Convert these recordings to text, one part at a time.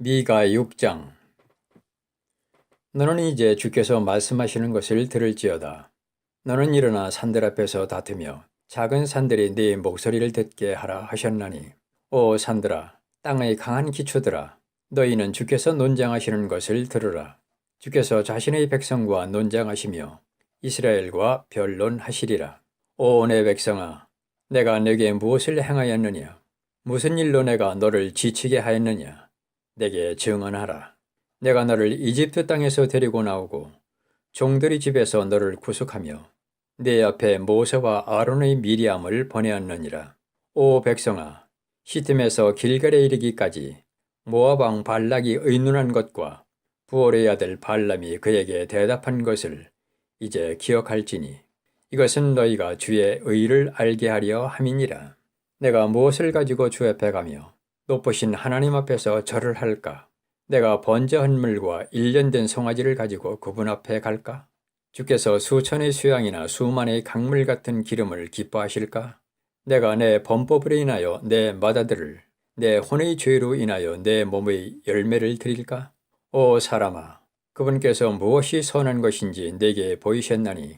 미가 6장 너는 이제 주께서 말씀하시는 것을 들을지어다. 너는 일어나 산들 앞에서 다투며 작은 산들이 네 목소리를 듣게 하라 하셨나니 오 산들아 땅의 강한 기초들아 너희는 주께서 논장하시는 것을 들으라. 주께서 자신의 백성과 논장하시며 이스라엘과 변론하시리라. 오 내 백성아 내가 내게 무엇을 행하였느냐 무슨 일로 내가 너를 지치게 하였느냐 내게 증언하라. 내가 너를 이집트 땅에서 데리고 나오고 종들이 집에서 너를 구속하며 내 앞에 모세와 아론의 미리암을 보내었느니라. 오 백성아, 시팀에서 길갈에 이르기까지 왕 발락이 의논한 것과 부올의 아들 발람이 그에게 대답한 것을 이제 기억할지니 이것은 너희가 주의 의를 알게 하려 함이니라. 내가 무엇을 가지고 주 앞에 가며 높으신 하나님 앞에서 절을 할까? 내가 번제한 물과 일년된 송아지를 가지고 그분 앞에 갈까? 주께서 수천의 수양이나 수만의 강물 같은 기름을 기뻐하실까? 내가 내 범법으로 인하여 내 마다들을 내 혼의 죄로 인하여 내 몸의 열매를 드릴까? 오 사람아, 그분께서 무엇이 선한 것인지 내게 보이셨나니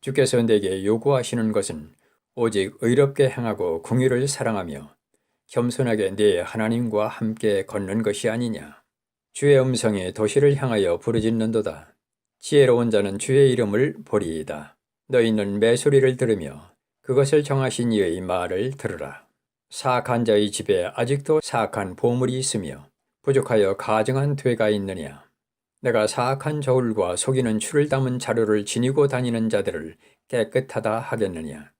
주께서 내게 요구하시는 것은 오직 의롭게 행하고 궁유를 사랑하며 겸손하게 네 하나님과 함께 걷는 것이 아니냐. 주의 음성이 도시를 향하여 부르짖는도다. 지혜로운 자는 주의 이름을 보리이다. 너희는 매 소리를 들으며 그것을 정하신 이의 말을 들으라. 사악한 자의 집에 아직도 사악한 보물이 있으며 부족하여 가증한 되가 있느냐. 내가 사악한 저울과 속이는 추를 담은 자루를 지니고 다니는 자들을 깨끗하다 하겠느냐.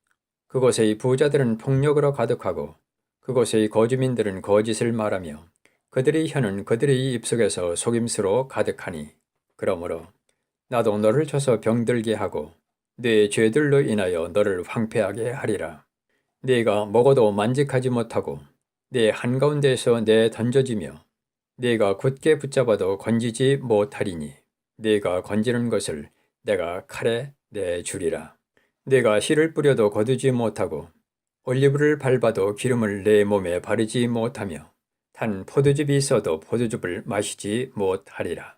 그곳의 부자들은 폭력으로 가득하고 그곳의 거주민들은 거짓을 말하며 그들의 혀는 그들의 입속에서 속임수로 가득하니 그러므로 나도 너를 쳐서 병들게 하고 네 죄들로 인하여 너를 황폐하게 하리라. 네가 먹어도 만직하지 못하고 네 한가운데에서 내 던져지며 네가 굳게 붙잡아도 건지지 못하리니 네가 건지는 것을 내가 칼에 내 주리라. 네가 씨를 뿌려도 거두지 못하고 올리브를 밟아도 기름을 내 몸에 바르지 못하며 단 포도즙이 있어도 포도즙을 마시지 못하리라.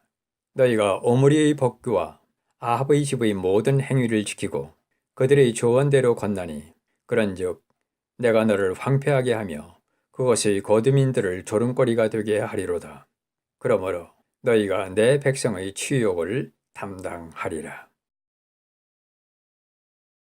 너희가 오므리의 법규와 아합의 집의 모든 행위를 지키고 그들의 조언대로 건나니 그런즉 내가 너를 황폐하게 하며 그것의 거두민들을 조름거리가 되게 하리로다. 그러므로 너희가 내 백성의 치욕을 담당하리라.